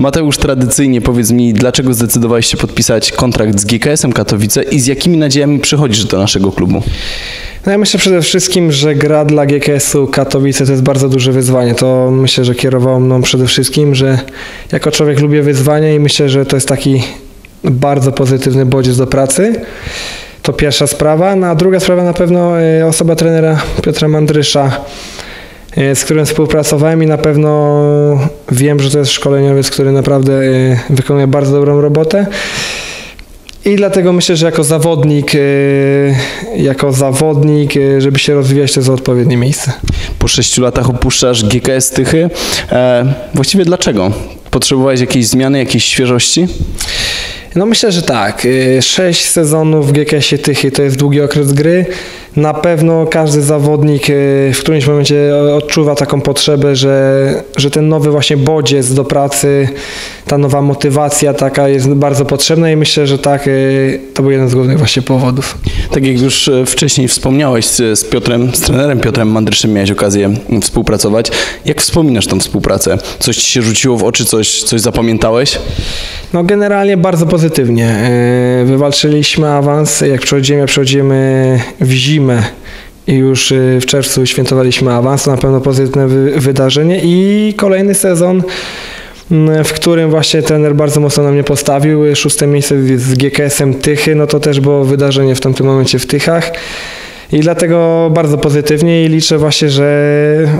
Mateusz, tradycyjnie powiedz mi, dlaczego zdecydowałeś się podpisać kontrakt z GKS-em Katowice i z jakimi nadziejami przychodzisz do naszego klubu? No ja myślę przede wszystkim, że gra dla GKS-u Katowice to jest bardzo duże wyzwanie. To myślę, że kierowało mną przede wszystkim, że jako człowiek lubię wyzwania i myślę, że to jest taki bardzo pozytywny bodziec do pracy. To pierwsza sprawa. No, a druga sprawa na pewno e, osoba trenera Piotra Mandrysza, z którym współpracowałem i na pewno wiem, że to jest szkoleniowiec, który naprawdę e, wykonuje bardzo dobrą robotę. I dlatego myślę, że jako zawodnik, e, jako zawodnik, e, żeby się rozwijać, to jest odpowiednie miejsce. Po sześciu latach opuszczasz GKS Tychy. E, właściwie dlaczego? Potrzebowałeś jakiejś zmiany, jakiejś świeżości? No myślę, że tak. E, Sześć sezonów w GKS-ie Tychy to jest długi okres gry. Na pewno każdy zawodnik e, w którymś momencie odczuwa taką potrzebę, że, że ten nowy właśnie bodziec do pracy, ta nowa motywacja taka jest bardzo potrzebna i myślę, że tak, e, to był jeden z głównych właśnie powodów. Tak jak już e, wcześniej wspomniałeś z, Piotrem, z trenerem Piotrem Mandryszem miałeś okazję mm, współpracować. Jak wspominasz tą współpracę? Coś ci się rzuciło w oczy, coś, coś zapamiętałeś? No generalnie bardzo pozytywnie. Wywalczyliśmy awans. Jak przychodzimy, przychodzimy w zimę i już e, w czerwcu świętowaliśmy awans. To na pewno pozytywne wy- wydarzenie i kolejny sezon, m, w którym właśnie trener bardzo mocno na mnie postawił. Szóste miejsce z GKS-em Tychy, no to też było wydarzenie w tamtym momencie w Tychach. I dlatego bardzo pozytywnie i liczę właśnie, że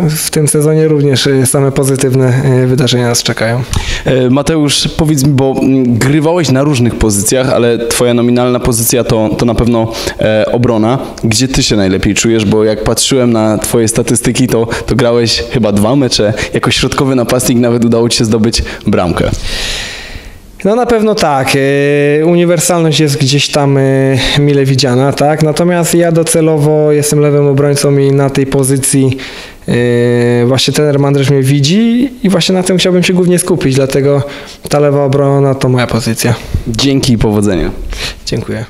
w tym sezonie również e, same pozytywne e, wydarzenia nas czekają. E, Mateusz, powiedz mi, bo mm, grywałeś na różnych pozycjach, ale twoja nominalna pozycja to, to na pewno obrona. Gdzie ty się najlepiej czujesz? Bo jak patrzyłem na twoje statystyki, to, to grałeś chyba dwa mecze. Jako środkowy napastnik nawet udało ci się zdobyć bramkę. No na pewno tak. e, Uniwersalność jest gdzieś tam e, mile widziana, tak. Natomiast ja docelowo jestem lewym obrońcą i na tej pozycji e, właśnie trener Mandrysz mnie widzi i właśnie na tym chciałbym się głównie skupić, dlatego ta lewa obrona to moja pozycja. Dzięki i powodzenia. Dziękuję.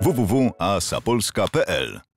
www.asapolska.pl